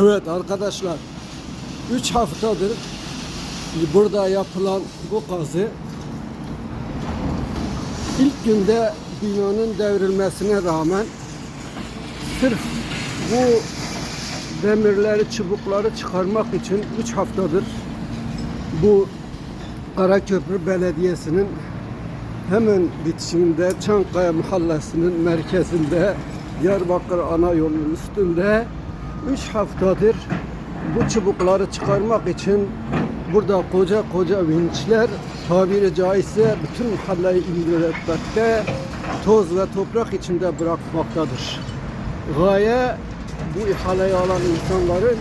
Evet arkadaşlar. 3 haftadır burada yapılan bu kazı ilk günde binanın devrilmesine rağmen sırf bu demirleri, çubukları çıkarmak için 3 haftadır bu Karaköprü Belediyesi'nin hemen bitişinde Çankaya Mahallesi'nin merkezinde Diyarbakır ana yolunun üstünde 3 haftadır bu çubukları çıkarmak için burada koca koca vinçler tabiri caizse bütün mahalleyi indiretmekte toz ve toprak içinde bırakmaktadır. Gaye bu ihaleyi alan insanların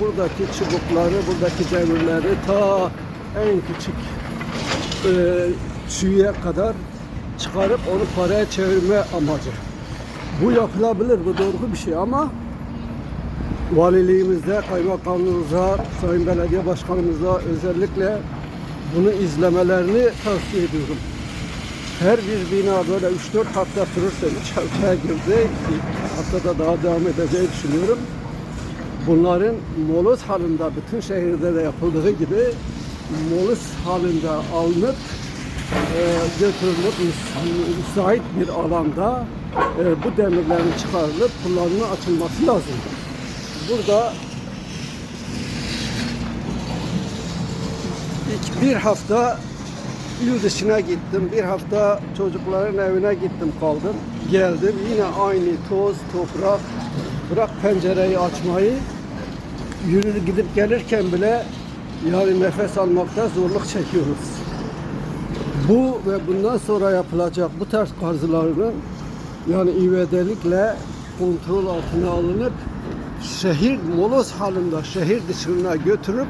buradaki çubukları, buradaki demirleri ta en küçük e, çüğe kadar çıkarıp onu paraya çevirme amacı. Bu yapılabilir, bu doğru bir şey ama valiliğimizde, kaymakamlığımıza, sayın belediye başkanımıza özellikle bunu izlemelerini tavsiye ediyorum. Her bir bina böyle 3-4 hafta sürürse 3 haftaya girdi, haftada daha devam edeceği düşünüyorum. Bunların moloz halinde bütün şehirde de yapıldığı gibi moloz halinde alınıp e, götürülüp müs- müsait bir alanda e, bu demirlerin çıkarılıp kullanıma açılması lazım. Burada ilk bir hafta yurt dışına gittim. Bir hafta çocukların evine gittim kaldım. Geldim yine aynı toz, toprak. Bırak pencereyi açmayı. Yürür gidip gelirken bile yani nefes almakta zorluk çekiyoruz. Bu ve bundan sonra yapılacak bu tarz kazıların yani ivedilikle kontrol altına alınıp şehir moloz halinde şehir dışına götürüp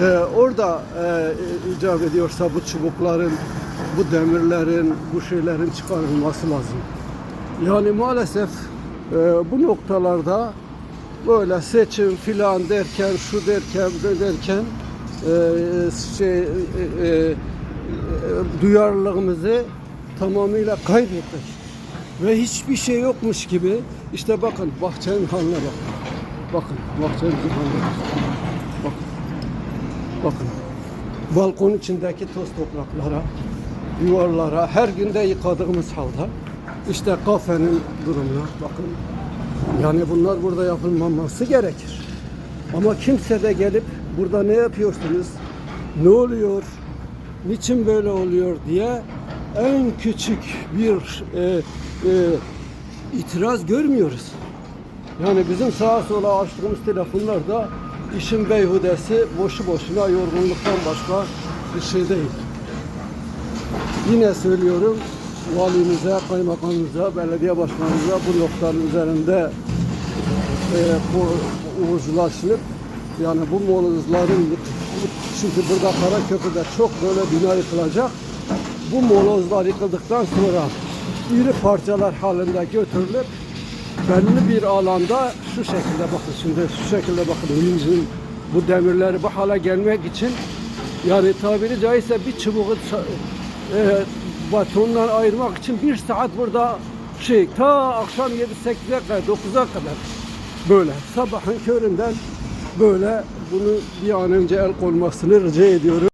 e, orada e, icap ediyorsa bu çubukların, bu demirlerin, bu şeylerin çıkarılması lazım. Yani maalesef e, bu noktalarda böyle seçim filan derken, şu derken, bu derken e, şey e, e, duyarlılığımızı tamamıyla kaybettik. Ve hiçbir şey yokmuş gibi işte bakın bahçenin haline bakın. Bakın bahçenin haline bakın. Bakın. Bakın. Balkon içindeki toz topraklara, yuvarlara her günde yıkadığımız halde işte kafenin durumuna bakın. Yani bunlar burada yapılmaması gerekir. Ama kimse de gelip burada ne yapıyorsunuz? Ne oluyor? Niçin böyle oluyor diye en küçük bir e, e, itiraz görmüyoruz. Yani bizim sağa sola açtığımız telefonlarda işin beyhudesi boşu boşuna yorgunluktan başka bir şey değil. Yine söylüyorum valimize, kaymakamımıza, belediye başkanımıza bu noktanın üzerinde e, bu uzlaşılıp yani bu molozların çünkü burada Karaköprü'de çok böyle bina yıkılacak. Bu molozlar yıkıldıktan sonra iri parçalar halinde götürülüp belli bir alanda şu şekilde bakın şimdi şu şekilde bakın vincin bu demirleri bu hale gelmek için yani tabiri caizse bir çubuğu e, batondan ayırmak için bir saat burada şey ta akşam 7-8'e kadar 9'a kadar böyle sabahın köründen böyle bunu bir an önce el konmasını rica ediyorum.